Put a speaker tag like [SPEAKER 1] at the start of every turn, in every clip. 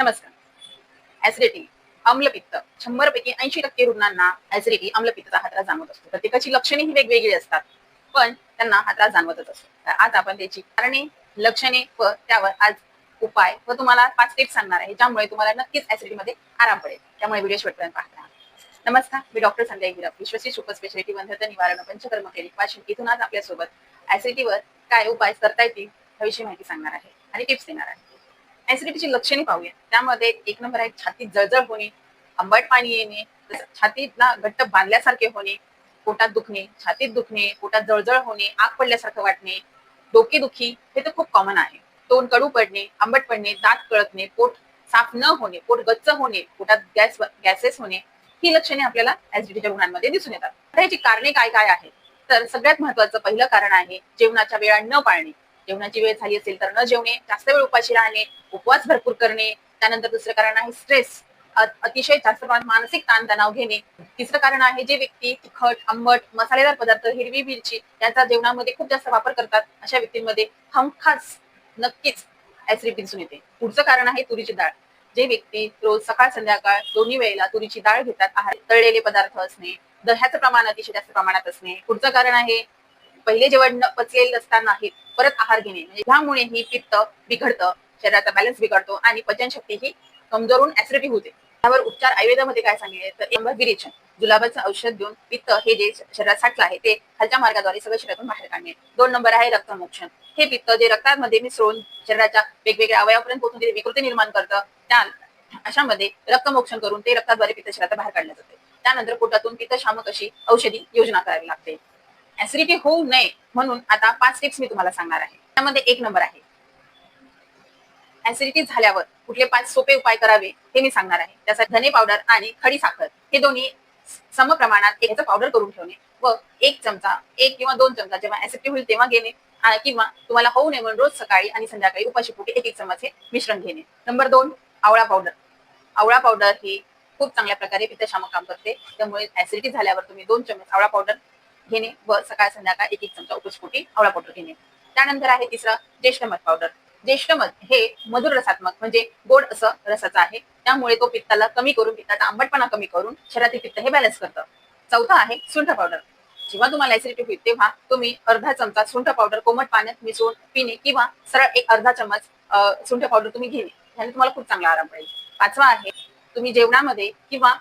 [SPEAKER 1] नमस्कार. ऍसिडिटी आम्लपित्त शंभर पैकी ऐंशी टक्के रुग्णांना ऍसिडिटी आम्लपित्तचा हा त्रास जाणवत असतो. प्रत्येकाची लक्षणे ही वेगवेगळी असतात पण त्यांना हा त्रास जाणवतच असतो. तर आज आपण त्याची कारणे लक्षणे व त्यावर आज उपाय व तुम्हाला पाच टिप्स सांगणार आहे ज्यामुळे तुम्हाला नक्कीच ऍसिडिटी मध्ये आराम पडेल. त्यामुळे व्हिडिओ शेवटपर्यंत पाहता. नमस्कार मी डॉक्टर संध्या गिरप विश्वसी सुपर स्पेशालिटी बंधत निवारण पंचकर्म क्लिनिक वाशिम. इथून आज आपल्यासोबत ऍसिडिटीवर काय उपाय करता येतील याविषयी माहिती सांगणार आहे आणि टिप्स देणार आहे. ऍसिडिटीची लक्षणे पाहूया. त्यामध्ये एक नंबर आहे छातीत जळजळ होणे आंबट पाणी येणे छातीला घट्ट बांधल्यासारखे होणे पोटात दुखणे छातीत दुखणे पोटात जळजळ होणे आग पडल्यासारखं वाटणे डोकेदुखी हे तर खूप कॉमन आहे. तोंड कडू पडणे आंबट पडणे दात कळकणे पोट साफ न होणे पोट गच्च होणे पोटात गॅस गॅसेस होणे ही लक्षणे आपल्याला ऍसिडिटीच्या गुणांमध्ये दिसून येतात. आता याची कारणे काय काय आहेत? तर सगळ्यात महत्वाचं पहिलं कारण आहे जेवणाच्या वेळा न पाळणे. जेवणाची वेळ झाली असेल तर न जेवणे जास्त वेळ उपाशी राहणे उपवास भरपूर करणे त्यानंतर दुसरं कारण आहे स्ट्रेस अतिशय जास्त प्रमाणात मानसिक ताणतणाव घेणे. तिसरं कारण आहे जे व्यक्ती तिखट आंबट मसालेदार पदार्थ हिरवी मिरची यांचा जेवणामध्ये खूप जास्त वापर करतात अशा व्यक्तींमध्ये हमखास नक्कीच ऍसिडिटी दिसून येते. पुढचं कारण आहे तुरीची डाळ. जे व्यक्ती रोज सकाळ संध्याकाळ दोन्ही वेळेला तुरीची डाळ घेतात आहार तळलेले पदार्थ असणे दह्याचं प्रमाण अतिशय जास्त प्रमाणात असणे. पुढचं कारण आहे पहिले जेवण न पचलेलं असताना परत आहार घेणे. म्हणजे ह्यामुळे ही पित्त बिघडतं शरीराचा बॅलन्स बिघडतो आणि पचनशक्ती ही कमजोर ऍसिडिटी होते. त्यावर उपचार आयुर्वेदामध्ये काय सांगितले? तर एंबर विरेचन जुलाबाचं औषध देऊन पित्त हे जे शरीरात साठलं आहे ते खालच्या मार्गाद्वारे सगळं शरीरातून बाहेर काढणे. दोन नंबर आहे रक्तमोक्षण. हे पित्त जे रक्तामध्ये मिसळून शरीराच्या वेगवेगळ्या अवयवापर्यंत पोहोचून जे विकृती निर्माण करतं त्या अशामध्ये रक्तमोक्षण करून ते रक्ताद्वारे पित्त शरीरात बाहेर काढलं जाते. त्यानंतर पोटातून पित्त शामक अशी औषधी योजना करावी लागते. ऍसिडिटी होऊ नये म्हणून आता पाच टिप्स मी तुम्हाला सांगणार आहे. त्यामध्ये एक नंबर आहे. ऍसिडिटी झाल्यावर कुठले पाच सोपे उपाय करावे हे मी सांगणार आहे. त्यासाठी धने पावडर आणि खडी साखर हे दोन्ही सम प्रमाणात याचं पावडर करून ठेवणे व एक चमचा एक किंवा दोन चमचा जेव्हा ऍसिडिटी होईल तेव्हा घेणे किंवा तुम्हाला होऊ नये म्हणून रोज सकाळी आणि संध्याकाळी उपाशी पोटी एक एक चमच हे मिश्रण घेणे. नंबर दोन आवळा पावडर आवळा पावडर ही खूप चांगल्या प्रकारे पित्तशामक काम करते. त्यामुळे ऍसिडिटी झाल्यावर तुम्ही दोन चमच आवळा पावडर घेणे व सकाळ संध्याकाळ एक एक चमचा उपस्फोटी आवळा पावडर घेणे. त्यानंतर आहे तिसरं ज्येष्ठ मध पावडर. ज्येष्ठ मध हे मधुर रसात्मक म्हणजे गोड असं रसाचं आहे. त्यामुळे तो पित्ताला कमी करून पित्ताचा आंबटपणा कमी करून शरीरातील पित्त हे बॅलन्स करतं. चौथा आहे सुंठ पावडर. जेव्हा तुम्हाला ऍसिडिटी होईल तेव्हा तुम्ही अर्धा चमचा सुंठ पावडर कोमट पाण्यात मिसळून पिणे किंवा सरळ एक अर्धा चमच सुंठ पावडर तुम्ही घेणे. ह्याने तुम्हाला खूप चांगला आराम मिळेल. पाचवा आहे तुम्ही जेवणामध्ये किंवा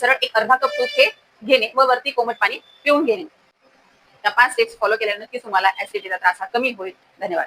[SPEAKER 1] सरळ एक अर्धा कप तूप हे घेणे व वरती कोमट पाणी पिऊन घेणे. त्या पाच स्टेप्स फॉलो केल्यानंतर नक्कीच तुम्हाला ऍसिडिटीचा त्रास हा कमी होईल. धन्यवाद.